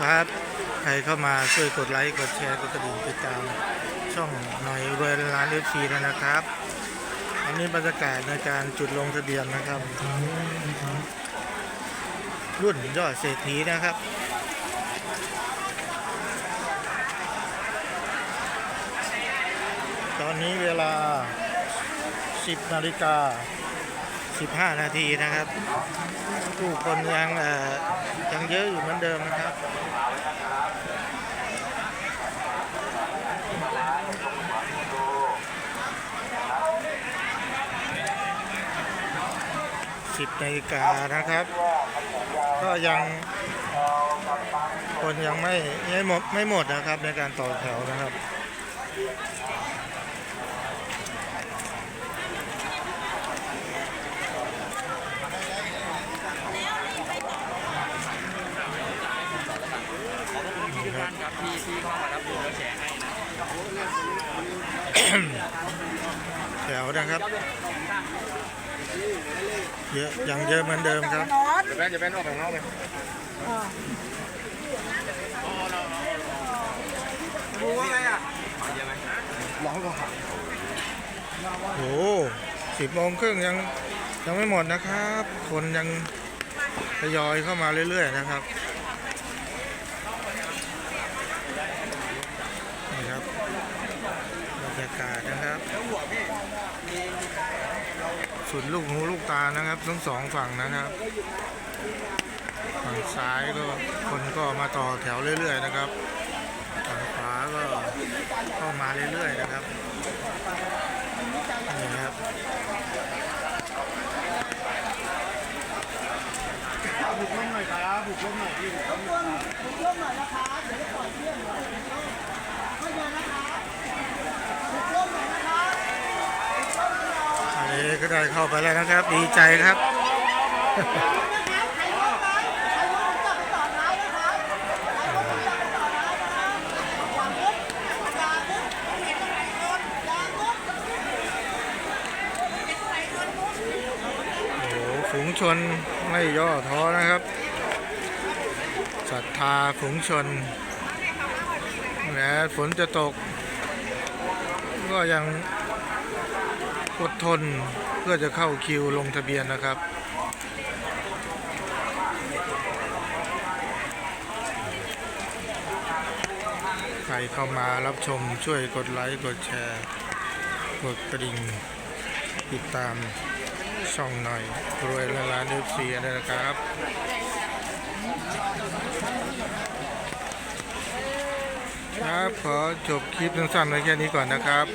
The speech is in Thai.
ครับใครเข้ามาช่วยกดไลค์กดแชร์กดกระดิ่งติดตามช่องหน่อยรวยร้านเอฟซีด้วนะครับ อันนี้บรรยากาศในการจุดลงทะเบียนนะครับ รุ่นยอดเศรษฐีนะครับตอนนี้เวลา 10นาฬิกา 15 นาทีนะครับ ผู้คนยังยังเยอะอยู่เหมือนเดิมนะครับสิบนาฬิกานะครับ ก็ยังคนยังไม่ไม่หมดไม่หมดนะครับในการต่อแถวนะครับ ท่านครับที่ที่เข้ามารับดูแล้วแชร์ให้นะแถวนะครับ เยอะยังเยอะเหมือนเดิมครับจะแว่นจะแว่นออกไปข้างนอกไหมรู้ว่าไงอะเยอะไหมร้องก็หักโอ้สิบโมงครึ่งยังยังไม่หมดนะครับ คนยังทยอยเข้ามาเรื่อยๆนะครับ นี่ครับบรรยากาศนะครับสุดลูกหูลูกตานะครับ ทั้งสองฝั่งนะครับฝั่งซ้ายก็คนก็มาต่อแถวเรื่อย ๆ นะครับฝั่งขวาก็เข้ามาเรื่อย ๆ นะครับนี่ครับบุกล้มหน่อยครับบุกล้มหน่อยพี่บุกล้มหน่อยนนี้ก็ ได้เข้าไปแล้วนะครับ ดีใจครับโอ้โหฝูงชนไม่ย่อท้อนะครับศรัทธาฝูงชนแม้ฝนจะตก ก็ยัง อดทนเพื่อจะเข้าคิวลงทะเบียนนะครับ ใครเข้ามารับชมช่วยกดไลค์กดแชร์ กดกระดิ่ง ติดตามช่องหน่อย รวยละล้านเอฟซีนะครับครับ ขอจบคลิปสั้นๆไว้แค่นี้ก่อนนะครับ